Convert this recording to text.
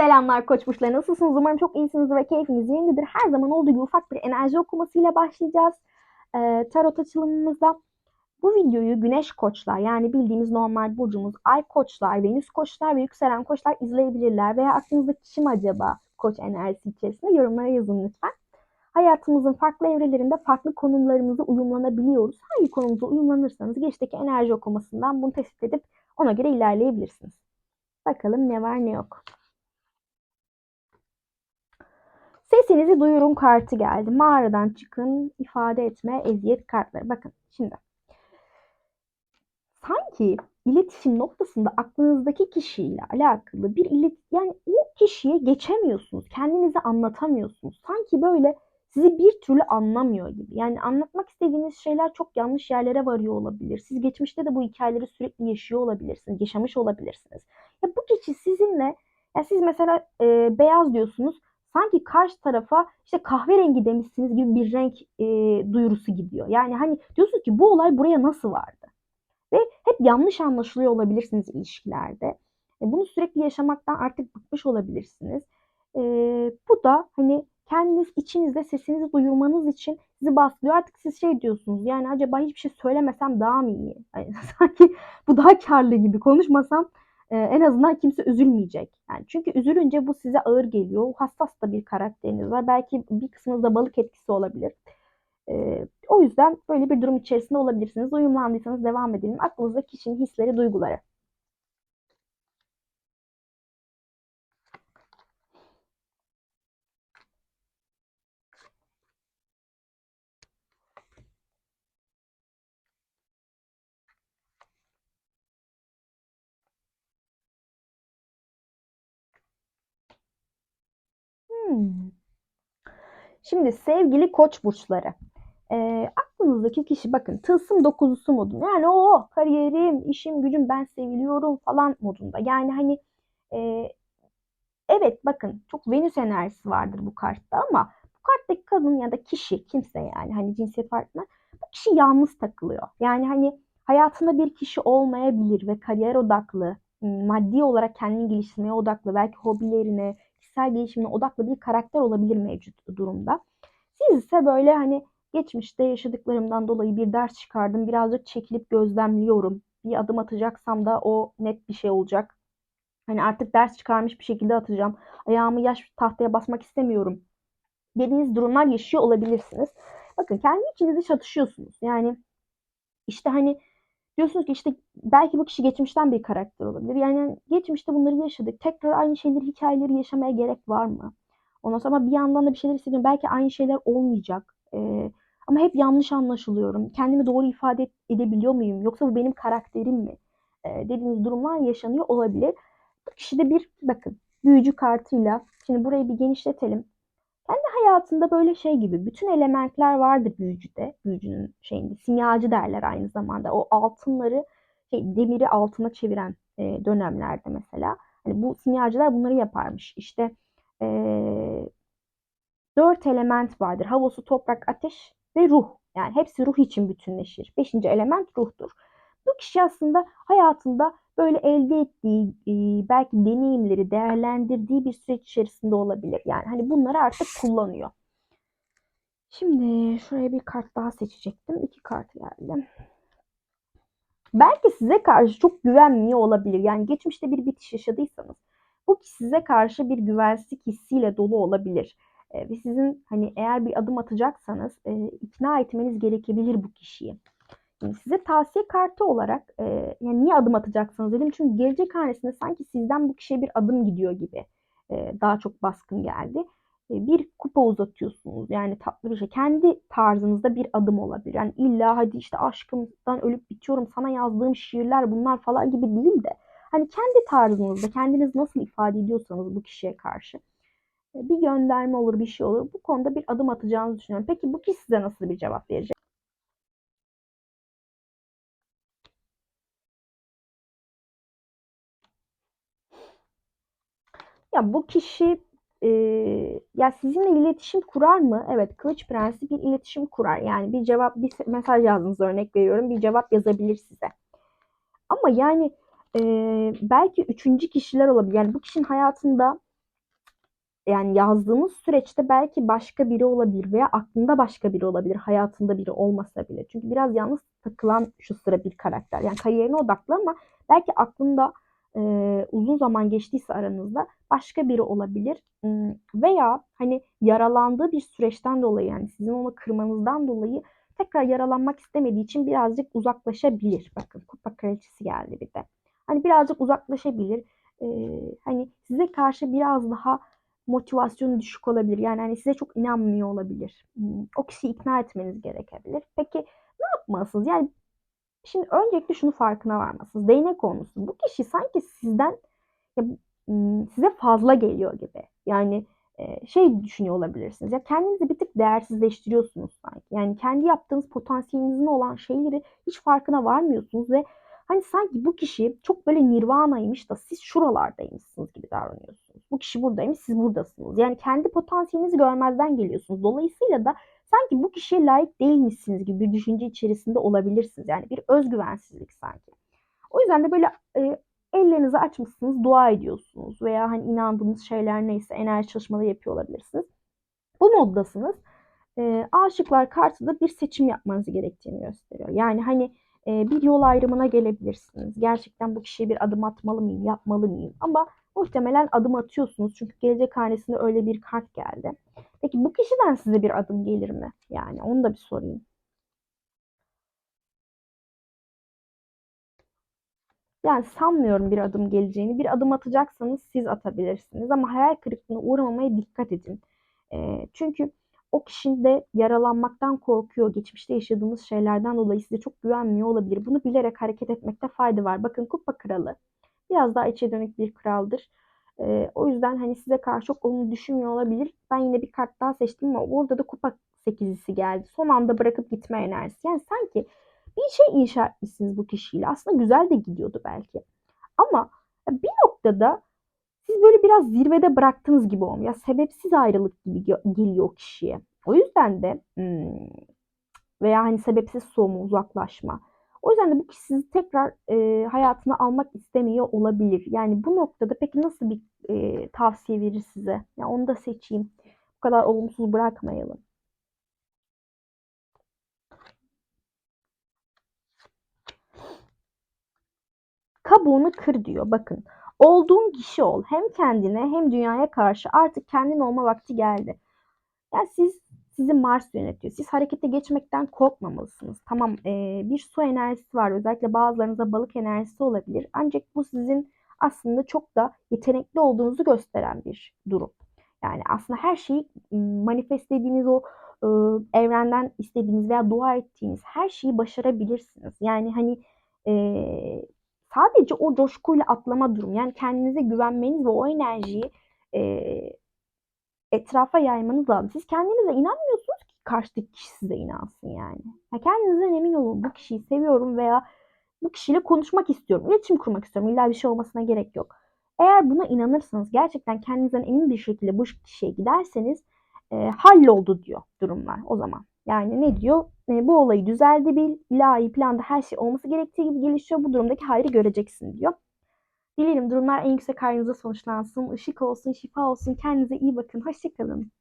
Selamlar Koç nasılsınız? Umarım çok iyisiniz ve keyfiniz yerindedir. Her zaman olduğu gibi ufak bir enerji okumasıyla başlayacağız. Ee, tarot açılımımızda bu videoyu Güneş Koçlar yani bildiğimiz normal burcumuz Ay Koçlar, Venüs Koçlar ve Yükselen Koçlar izleyebilirler. Veya aklınızda kim acaba Koç enerjisi içerisinde yorumlara yazın lütfen. Hayatımızın farklı evrelerinde farklı konumlarımızı uyumlanabiliyoruz. Hangi konumuza uyumlanırsanız geçteki enerji okumasından bunu tespit edip ona göre ilerleyebilirsiniz. Bakalım ne var ne yok. Sesinizi duyurun kartı geldi. Mağaradan çıkın, ifade etme, eziyet kartları. Bakın şimdi. Sanki iletişim noktasında aklınızdaki kişiyle alakalı bir ilet yani o kişiye geçemiyorsunuz. Kendinizi anlatamıyorsunuz. Sanki böyle sizi bir türlü anlamıyor gibi. Yani anlatmak istediğiniz şeyler çok yanlış yerlere varıyor olabilir. Siz geçmişte de bu hikayeleri sürekli yaşıyor olabilirsiniz, yaşamış olabilirsiniz. Ya bu kişi sizinle ya siz mesela e, beyaz diyorsunuz sanki karşı tarafa işte kahverengi demişsiniz gibi bir renk e, duyurusu gidiyor. Yani hani diyorsunuz ki bu olay buraya nasıl vardı? Ve hep yanlış anlaşılıyor olabilirsiniz ilişkilerde. E, bunu sürekli yaşamaktan artık bıkmış olabilirsiniz. E, bu da hani kendiniz içinizde sesinizi duyurmanız için sizi baskılıyor. Artık siz şey diyorsunuz yani acaba hiçbir şey söylemesem daha mı iyi? Yani sanki bu daha karlı gibi konuşmasam e, en azından kimse üzülmeyecek. Yani çünkü üzülünce bu size ağır geliyor. Hassas da bir karakteriniz var. Belki bir kısmınızda balık etkisi olabilir. E, o yüzden böyle bir durum içerisinde olabilirsiniz. Uyumlandıysanız devam edelim. Aklınızda kişinin hisleri, duyguları. Hmm. Şimdi sevgili koç burçları. E, aklınızdaki kişi bakın tılsım dokuzusu modunda. Yani o kariyerim, işim, gücüm ben seviliyorum falan modunda. Yani hani e, evet bakın çok Venüs enerjisi vardır bu kartta ama bu karttaki kadın ya da kişi kimse yani hani cinsiyet etmez. Bu kişi yalnız takılıyor. Yani hani hayatında bir kişi olmayabilir ve kariyer odaklı, maddi olarak kendini geliştirmeye odaklı, belki hobilerine, kişisel gelişimine odaklı bir karakter olabilir mevcut durumda. Siz ise böyle hani geçmişte yaşadıklarımdan dolayı bir ders çıkardım. Birazcık çekilip gözlemliyorum. Bir adım atacaksam da o net bir şey olacak. Hani artık ders çıkarmış bir şekilde atacağım. Ayağımı yaş tahtaya basmak istemiyorum. Dediğiniz durumlar yaşıyor olabilirsiniz. Bakın kendi içinizde çatışıyorsunuz. Yani işte hani diyorsunuz ki işte belki bu kişi geçmişten bir karakter olabilir. Yani geçmişte bunları yaşadık. Tekrar aynı şeyleri, hikayeleri yaşamaya gerek var mı? Ondan sonra ama bir yandan da bir şeyler hissediyorum. Belki aynı şeyler olmayacak. Ee, ama hep yanlış anlaşılıyorum. Kendimi doğru ifade edebiliyor muyum? Yoksa bu benim karakterim mi? Ee, dediğiniz durumlar yaşanıyor olabilir. Bu kişide bir bakın büyücü kartıyla şimdi burayı bir genişletelim. Kendi hayatında böyle şey gibi bütün elementler vardı büyücüde. Büyücünün şeyinde simyacı derler aynı zamanda. O altınları şey, demiri altına çeviren e, dönemlerde mesela. Hani bu simyacılar bunları yaparmış. İşte e, dört element vardır. Hava, su, toprak, ateş ve ruh. Yani hepsi ruh için bütünleşir. Beşinci element ruhtur. Bu kişi aslında hayatında böyle elde ettiği belki deneyimleri değerlendirdiği bir süreç içerisinde olabilir. Yani hani bunları artık kullanıyor. Şimdi şuraya bir kart daha seçecektim. İki kart geldi. Belki size karşı çok güvenmiyor olabilir. Yani geçmişte bir bitiş yaşadıysanız bu size karşı bir güvensizlik hissiyle dolu olabilir. ve sizin hani eğer bir adım atacaksanız ikna etmeniz gerekebilir bu kişiyi size tavsiye kartı olarak e, yani niye adım atacaksınız dedim. Çünkü gelecek hanesinde sanki sizden bu kişiye bir adım gidiyor gibi e, daha çok baskın geldi. E, bir kupa uzatıyorsunuz yani tatlı bir şey. Kendi tarzınızda bir adım olabilir. Yani illa hadi işte aşkımdan ölüp bitiyorum sana yazdığım şiirler bunlar falan gibi değil de hani kendi tarzınızda kendiniz nasıl ifade ediyorsanız bu kişiye karşı bir gönderme olur bir şey olur. Bu konuda bir adım atacağınızı düşünüyorum. Peki bu kişi size nasıl bir cevap verecek? Ya bu kişi e, ya sizinle iletişim kurar mı? Evet, Kılıç Prensi bir iletişim kurar. Yani bir cevap, bir mesaj yazdınız örnek veriyorum. Bir cevap yazabilir size. Ama yani e, belki üçüncü kişiler olabilir. Yani bu kişinin hayatında yani yazdığınız süreçte belki başka biri olabilir veya aklında başka biri olabilir. Hayatında biri olmasa bile. Çünkü biraz yalnız takılan şu sıra bir karakter. Yani kariyerine odaklı ama belki aklında e, uzun zaman geçtiyse aranızda başka biri olabilir. Hmm, Veya hani yaralandığı bir süreçten dolayı yani sizin onu kırmanızdan dolayı tekrar yaralanmak istemediği için birazcık uzaklaşabilir. Bakın kupa kraliçesi geldi bir de. Hani birazcık uzaklaşabilir. Ee, hani size karşı biraz daha motivasyonu düşük olabilir. Yani hani size çok inanmıyor olabilir. Hmm, O kişiyi ikna etmeniz gerekebilir. Peki ne yapmalısınız? Yani şimdi öncelikle şunu farkına varmalısınız. Değnek olmuşsunuz. Bu kişi sanki sizden ya, size fazla geliyor gibi. Yani e, şey düşünüyor olabilirsiniz. Ya kendinizi bir tık değersizleştiriyorsunuz sanki. Yani kendi yaptığınız potansiyelinizin olan şeyleri hiç farkına varmıyorsunuz ve hani sanki bu kişi çok böyle nirvanaymış da siz şuralardaymışsınız gibi davranıyorsunuz. Bu kişi buradaymış, siz buradasınız. Yani kendi potansiyelinizi görmezden geliyorsunuz. Dolayısıyla da sanki bu kişiye layık değilmişsiniz gibi bir düşünce içerisinde olabilirsiniz. Yani bir özgüvensizlik sanki. O yüzden de böyle e, ellerinizi açmışsınız, dua ediyorsunuz veya hani inandığınız şeyler neyse enerji çalışmaları yapıyor olabilirsiniz. Bu moddasınız. E, aşıklar kartı da bir seçim yapmanızı gerektiğini gösteriyor. Yani hani e, bir yol ayrımına gelebilirsiniz. Gerçekten bu kişiye bir adım atmalı mıyım, yapmalı mıyım? Ama muhtemelen adım atıyorsunuz. Çünkü gelecek hanesinde öyle bir kart geldi. Peki bu kişiden size bir adım gelir mi? Yani onu da bir sorayım. Yani sanmıyorum bir adım geleceğini. Bir adım atacaksanız siz atabilirsiniz ama hayal kırıklığına uğramamaya dikkat edin. Ee, çünkü o kişi de yaralanmaktan korkuyor. Geçmişte yaşadığınız şeylerden dolayı size çok güvenmiyor olabilir. Bunu bilerek hareket etmekte fayda var. Bakın Kupa Kralı biraz daha içe dönük bir kraldır. Ee, o yüzden hani size karşı çok olumlu düşünmüyor olabilir. Ben yine bir kart daha seçtim ama orada da Kupa sekizisi geldi. Son anda bırakıp gitme enerjisi. Yani sanki bir şey inşa etmişsiniz bu kişiyle. Aslında güzel de gidiyordu belki. Ama bir noktada siz böyle biraz zirvede bıraktığınız gibi olmuyor. Sebepsiz ayrılık gibi geliyor kişiye. O yüzden de hmm, veya hani sebepsiz soğuma, uzaklaşma. O yüzden de bu kişi sizi tekrar e, hayatına almak istemiyor olabilir. Yani bu noktada peki nasıl bir e, tavsiye verir size? Ya onu da seçeyim. Bu kadar olumsuz bırakmayalım. Kabuğunu kır diyor. Bakın. Olduğun kişi ol. Hem kendine hem dünyaya karşı artık kendin olma vakti geldi. Yani siz sizi Mars yönetiyor. Siz harekete geçmekten korkmamalısınız. Tamam e, bir su enerjisi var. Özellikle bazılarınıza balık enerjisi olabilir. Ancak bu sizin aslında çok da yetenekli olduğunuzu gösteren bir durum. Yani aslında her şeyi manifestlediğiniz o e, evrenden istediğiniz veya dua ettiğiniz her şeyi başarabilirsiniz. Yani hani e, sadece o coşkuyla atlama durum. Yani kendinize güvenmeniz ve o enerjiyi e, etrafa yaymanız lazım. Siz kendinize inanmıyorsunuz ki karşıdaki kişi size inansın yani. Ya kendinizden emin olun. Bu kişiyi seviyorum veya bu kişiyle konuşmak istiyorum. İletişim kurmak istiyorum. İlla bir şey olmasına gerek yok. Eğer buna inanırsanız gerçekten kendinizden emin bir şekilde bu kişiye giderseniz e, halloldu diyor durumlar o zaman. Yani ne diyor? E, bu olayı düzeldi bil. ilahi planda her şey olması gerektiği gibi gelişiyor. Bu durumdaki hayrı göreceksin diyor. Dilerim durumlar en yüksek hayrınıza sonuçlansın. Işık olsun, şifa olsun. Kendinize iyi bakın. Hoşçakalın.